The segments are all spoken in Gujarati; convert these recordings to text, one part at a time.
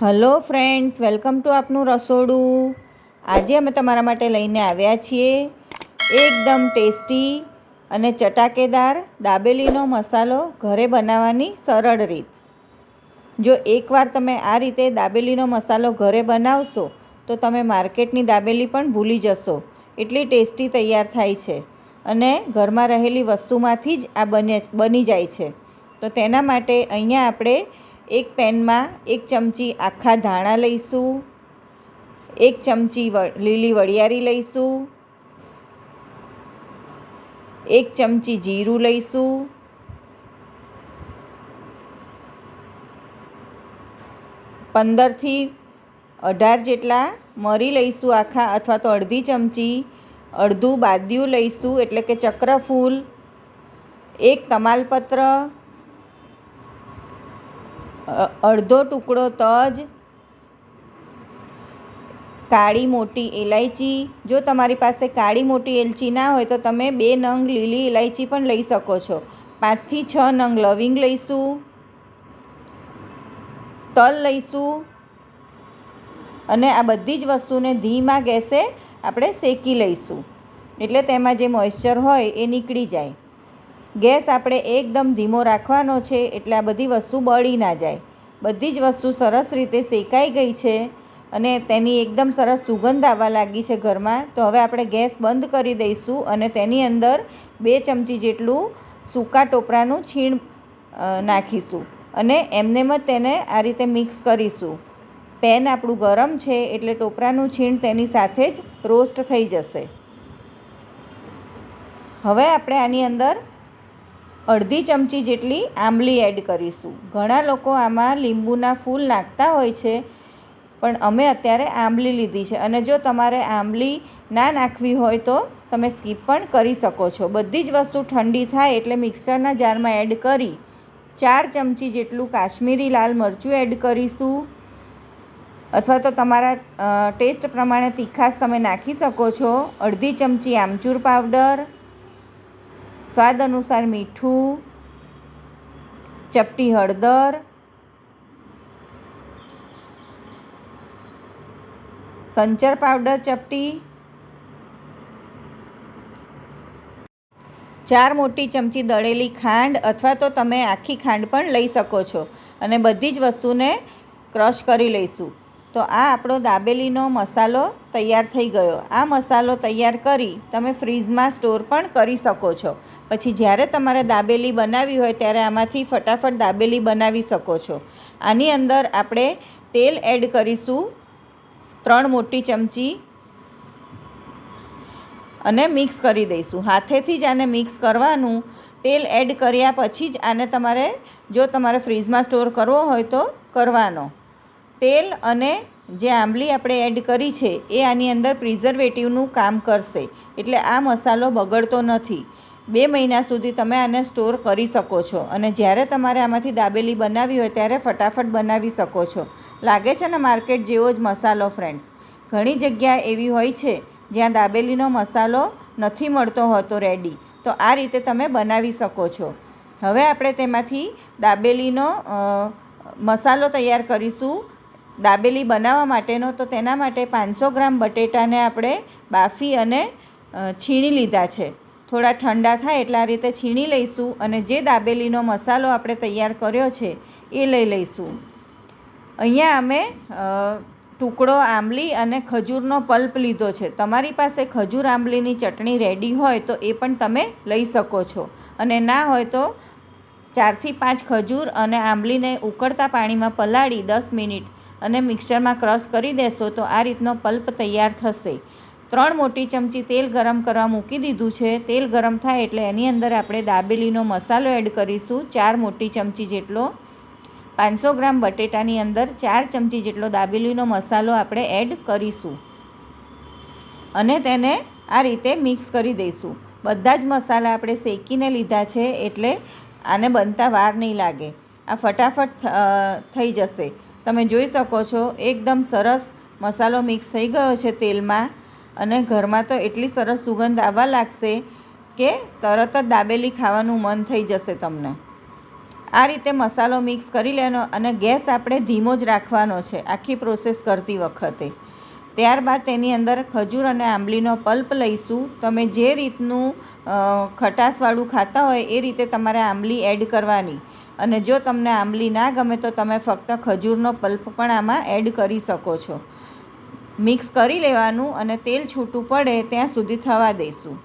હલો ફ્રેન્ડ્સ, વેલકમ ટુ આપનું રસોડું. આજે અમે તમારા માટે લઈને આવ્યા છીએ એકદમ ટેસ્ટી અને ચટાકેદાર દાબેલીનો મસાલો ઘરે બનાવવાની સરળ રીત. જો એકવાર તમે આ રીતે દાબેલીનો મસાલો ઘરે બનાવશો, તો તમે માર્કેટની દાબેલી પણ ભૂલી જશો. એટલી ટેસ્ટી તૈયાર થાય છે અને ઘરમાં રહેલી વસ્તુમાંથી જ આ બને, બની જાય છે. તો તેના માટે અહીંયા આપણે એક પેનમાં એક ચમચી આખા ધાણા લઈશું, એક ચમચી લીલી વરિયાળી લઈશું, એક ચમચી જીરું લઈશું, પંદરથી અઢાર જેટલા મરી લઈશું આખા અથવા તો અડધી ચમચી અડધું બાદિયું લઈશું એટલે કે ચક્રફૂલ, એક તમાલપત્ર અડધો ટુકડો તજ, કાળી મોટી ઇલાયચી જો તમારી પાસે કાળી મોટી એલચી ના હોય તો તમે બે નંગ લીલી ઇલાયચી પણ લઈ શકો છો. પાંચથી છ નંગ લવિંગ લઈશું. તલ લઈશું. અને આ બધી જ વસ્તુને ધીમા ગેસે આપણે શેકી લઈશું. એટલે તેમાં જે મોઇશ્ચર હોય એ નીકળી જાય. ગેસ આપણે એકદમ ધીમો રાખવાનો છે એટલે આ બધી વસ્તુ બળી ના જાય. બધી જ વસ્તુ સરસ રીતે શેકાઈ ગઈ છે અને તેની એકદમ સરસ સુગંધ આવવા લાગી છે ઘરમાં. તો હવે આપણે ગેસ બંધ કરી દઈશું અને તેની અંદર બે ચમચી જેટલું સૂકા ટોપરાનું છીણ નાખીશું અને એમનેમ જ તેને આ રીતે મિક્સ કરીશું. પેન આપણું ગરમ છે એટલે ટોપરાનું છીણ તેની સાથે જ રોસ્ટ થઈ જશે. હવે આપણે આની અંદર અડધી ચમચી જેટલી આંબલી એડ કરીશું. ઘણા લોકો આમાં લીંબુના ફૂલ નાખતા હોય છે, પણ અમે અત્યારે આંબલી લીધી છે. અને જો તમારે આંબલી ના નાખવી હોય તો તમે સ્કીપ પણ કરી શકો છો. બધી જ વસ્તુ ઠંડી થાય એટલે મિક્સરના જારમાં એડ કરી ચાર ચમચી જેટલું કાશ્મીરી લાલ મરચું એડ કરીશું. અથવા તો તમારા ટેસ્ટ પ્રમાણે તીખાશ તમે નાખી શકો છો. અડધી ચમચી આમચૂર પાવડર સ્વાદ અનુસાર મીઠું, ચપટી હળદર, સંચર પાવડર ચપટી, ચાર મોટી ચમચી દળેલી ખાંડ અથવા તો તમે આખી ખાંડ પણ લઈ શકો છો. અને બધી જ વસ્તુને ક્રશ કરી લઈશું. તો આ આપણો દાબેલીનો મસાલો તૈયાર થઈ ગયો. આ મસાલો તૈયાર કરી તમે ફ્રીઝમાં સ્ટોર પણ કરી શકો છો. પછી જ્યારે તમારે દાબેલી બનાવવી હોય ત્યારે આમાંથી ફટાફટ દાબેલી બનાવી શકો છો. આની અંદર આપણે તેલ એડ કરીશું, ત્રણ મોટી ચમચી અને મિક્સ કરી દઈશું. હાથેથી જ આને મિક્સ કરવાનું. તેલ એડ કર્યા પછી જ આને તમારે, જો તમારે ફ્રીઝમાં સ્ટોર કરવો હોય તો કરવાનો. તેલ અને જે આંબલી આપણે એડ કરી છે, એ આની અંદર પ્રિઝર્વેટિવનું કામ કરશે. એટલે આ મસાલો બગડતો નથી. બે મહિના સુધી તમે આને સ્ટોર કરી શકો છો અને જ્યારે તમારે આમાંથી દાબેલી બનાવવી હોય ત્યારે ફટાફટ બનાવી શકો છો. લાગે છે ને માર્કેટ જેવો જ મસાલો ફ્રેન્ડ્સ ઘણી જગ્યા એવી હોય છે, જ્યાં દાબેલીનો મસાલો નથી મળતો હોતો રેડી તો આ રીતે તમે બનાવી શકો છો. હવે આપણે તેમાંથી દાબેલીનો મસાલો તૈયાર કરીશું. દાબેલી બનાવવા માટેનો, તો તેના માટે પાંચસો ગ્રામ બટેટાને આપણે બાફી અને છીણી લીધા છે. થોડા ઠંડા થાય એટલે રીતે છીણી લઈશું અને જે દાબેલીનો મસાલો આપણે તૈયાર કર્યો છે, એ લઈ લઈશું. અહીંયા અમે ટુકડો આંબલી અને ખજૂરનો પલ્પ લીધો છે. તમારી પાસે ખજૂર આંબલીની ચટણી રેડી હોય તો એ પણ તમે લઈ શકો છો. અને ના હોય તો ચારથી પાંચ ખજૂર અને આંબલીને ઉકળતા પાણીમાં પલાળી દસ મિનિટ અને મિક્સરમાં ક્રશ કરી દેશો તો આ રીતનો પલ્પ તૈયાર થશે. ત્રણ મોટી ચમચી તેલ ગરમ કરવા મૂકી દીધું છે. તેલ ગરમ થાય એટલે એની અંદર આપણે દાબેલીનો મસાલો એડ કરીશું. ચાર મોટી ચમચી જેટલો પાંચસો ગ્રામ બટેટાની અંદર ચાર ચમચી જેટલો દાબેલીનો મસાલો આપણે એડ કરીશું. અને તેને આ રીતે મિક્સ કરી દઈશું. બધા જ મસાલા આપણે શેકીને લીધા છે એટલે આને બનતા વાર નહીં લાગે. આ ફટાફટ થઈ જશે. તમે જોઈ શકો છો, એકદમ સરસ મસાલો મિક્સ થઈ ગયો છે તેલમાં અને ઘરમાં તો એટલી સરસ સુગંધ આવવા લાગશે કે તરત જ દાબેલી ખાવાનું મન થઈ જશે તમને. આ રીતે મસાલો મિક્સ કરી લેવાનો અને ગેસ આપણે ધીમો જ રાખવાનો છે, આખી પ્રોસેસ કરતી વખતે. ત્યારબાદ તેની અંદર ખજૂર અને આંબલીનો પલ્પ લઈશું. તમે જે રીતનું ખટાશવાળું ખાતા હોય એ રીતે તમારે આંબલી એડ કરવાની. અને જો તમને આંબલી ના ગમે તો તમે ફક્ત ખજૂરનો પલ્પ પણ આમાં એડ કરી શકો છો. મિક્સ કરી લેવાનું અને તેલ છૂટું પડે ત્યાં સુધી થવા દઈશું.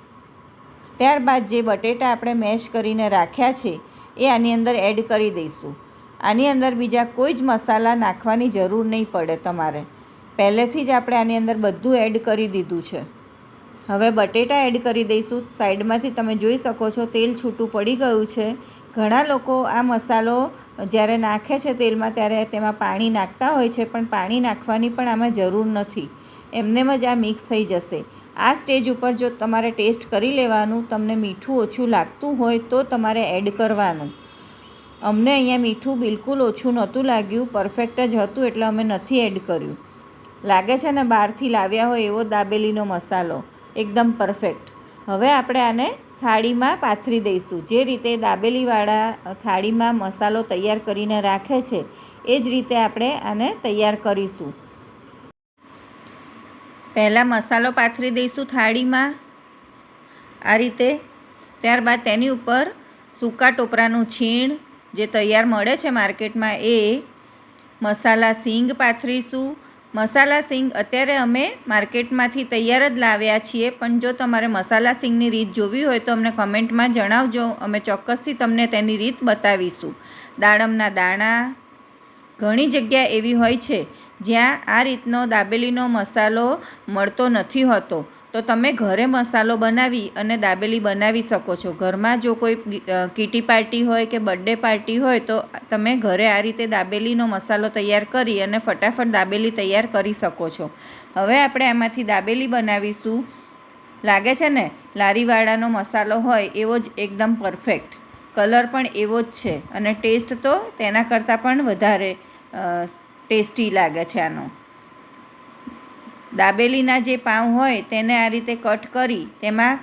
ત્યારબાદ જે બટેટા આપણે મેશ કરીને રાખ્યા છે, એ આની અંદર એડ કરી દઈશું. આની અંદર બીજા કોઈ જ મસાલા નાખવાની જરૂર નહીં પડે તમારે. પહેલેથી જ આપણે આની અંદર બધું એડ કરી દીધું છે. હવે બટેટા એડ કરી દઈશું. સાઈડમાંથી તમે જોઈ શકો છો, તેલ છૂટું પડી ગયું છે. ઘણા લોકો આ મસાલો જ્યારે નાખે છે તેલમાં, ત્યારે તેમાં પાણી નાખતા હોય છે, પણ પાણી નાખવાની પણ આમાં જરૂર નથી. એમનેમ જ આ મિક્સ થઈ જશે. આ સ્ટેજ ઉપર જો તમારે ટેસ્ટ કરી લેવાનું, તમને મીઠું ઓછું લાગતું હોય તો તમારે એડ કરવાનું. અમને અહીંયા મીઠું બિલકુલ ઓછું નહોતું લાગ્યું. પરફેક્ટ જ હતું એટલે અમે નથી એડ કર્યું. લાગે છે ને બહારથી લાવ્યા હોય એવો દાબેલીનો મસાલો. એકદમ પરફેક્ટ હવે આપણે આને થાળીમાં પાથરી દઈશું. જે રીતે દાબેલીવાળા થાળીમાં મસાલો તૈયાર કરીને રાખે છે, એ જ રીતે આપણે આને તૈયાર કરીશું. પહેલાં મસાલો પાથરી દઈશું થાળીમાં. આ રીતે ત્યારબાદ તેની ઉપર સૂકા ટોપરાનું છીણ જે તૈયાર મળે છે માર્કેટમાં એ મસાલા સિંગ પાથરીશું. મસાલા સિંગ અત્યારે અમે માર્કેટમાંથી તૈયાર જ લાવ્યા છીએ. પણ જો તમારે મસાલા સિંગની રીત જોવી હોય તો અમને કમેન્ટમાં જણાવજો. અમે ચોક્કસથી તમને તેની રીત બતાવીશું. દાડમના દાણા ઘણી જગ્યા એવી હોય છે જ્યાં આ રીતનો દાબેલીનો મસાલો મળતો નથી હોતો. તો તમે ઘરે મસાલો બનાવી અને દાબેલી બનાવી શકો છો. ઘરમાં જો કોઈ કીટી પાર્ટી હોય કે બર્થડે પાર્ટી હોય તો તમે ઘરે આ રીતે દાબેલીનો મસાલો તૈયાર કરી અને ફટાફટ દાબેલી તૈયાર કરી શકો છો. હવે આપણે આમાંથી દાબેલી બનાવીશું. લાગે છે ને? લારીવાળાનો મસાલો હોય એવો જ એકદમ પરફેક્ટ કલર પણ એવો જ છે અને ટેસ્ટ તો તેના કરતાં પણ વધારે. ટેસ્ટી લાગે છે આનો. દાબેલીના જે પાઉં હોય તેને આ રીતે કટ કરી તેમાં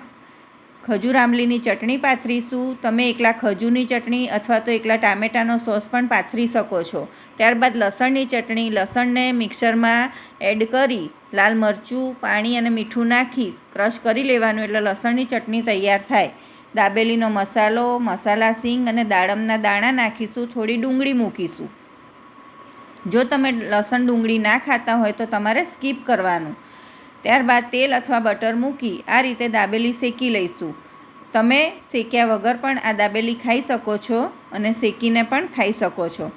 ખજૂર આંબલીની ચટણી પાથરીશું. તમે એકલા ખજૂરની ચટણી અથવા તો એકલા ટામેટાનો સોસ પણ પાથરી શકો છો. ત્યારબાદ લસણની ચટણી, લસણને મિક્સરમાં એડ કરી લાલ મરચું, પાણી અને મીઠું નાખી ક્રશ કરી લેવાનું એટલે લસણની ચટણી તૈયાર થાય. દાબેલીનો મસાલો, મસાલા સિંગ અને દાડમના દાણા નાખીશું. થોડી ડુંગળી મૂકીશું. જો તમે લસણ ડુંગળી ના ખાતા હોય તો તમારે સ્કીપ કરવાનું. ત્યારબાદ તેલ અથવા બટર મૂકી આ રીતે દાબેલી શેકી લઈશું. તમે શેક્યા વગર પણ આ દાબેલી ખાઈ શકો છો અને શેકીને પણ ખાઈ શકો છો.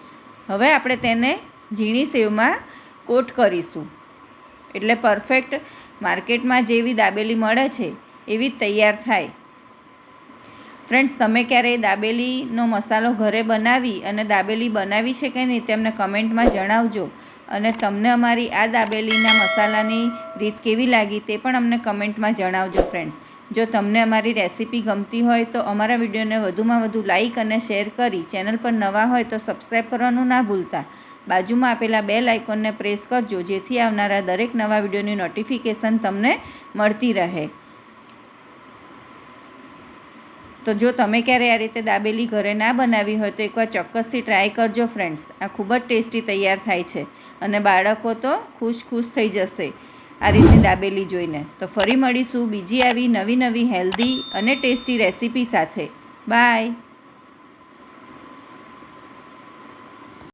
હવે આપણે તેને ઝીણી સેવમાં કોટ કરીશું. એટલે પરફેક્ટ માર્કેટમાં જેવી દાબેલી મળે છે, એવી તૈયાર થાય. ફ્રેન્ડ્સ તમે ક્યારેય દાબેલીનો મસાલો ઘરે બનાવી અને દાબેલી બનાવી છે કે નહીં, તેમને કમેન્ટમાં જણાવજો. અને તમને અમારી આ દાબેલીના મસાલાની રીત કેવી લાગી તે પણ અમને કમેન્ટમાં જણાવજો ફ્રેન્ડ્સ જો તમને અમારી રેસિપી ગમતી હોય તો અમારા વિડીયોને વધુમાં વધુ લાઇક અને શેર કરી ચેનલ પર નવા હોય તો સબસ્ક્રાઈબ કરવાનું ના ભૂલતા. બાજુમાં આપેલા બે લાઇકોનને પ્રેસ કરજો, જેથી આવનારા દરેક નવા વિડીયોની નોટિફિકેશન તમને મળતી રહે. તો જો તમે ક્યારે આ રીતે દાબેલી ઘરે ના બનાવી હોય તો એકવાર ચોક્કસથી ટ્રાય કરજો ફ્રેન્ડ્સ આ ખૂબ જ ટેસ્ટી તૈયાર થાય છે અને બાળકો તો ખુશ ખુશ થઈ જશે આ રીતે દાબેલી જોઈને. તો ફરી મળીશું બીજી આવી નવી નવી હેલ્ધી અને ટેસ્ટી રેસીપી સાથે. બાય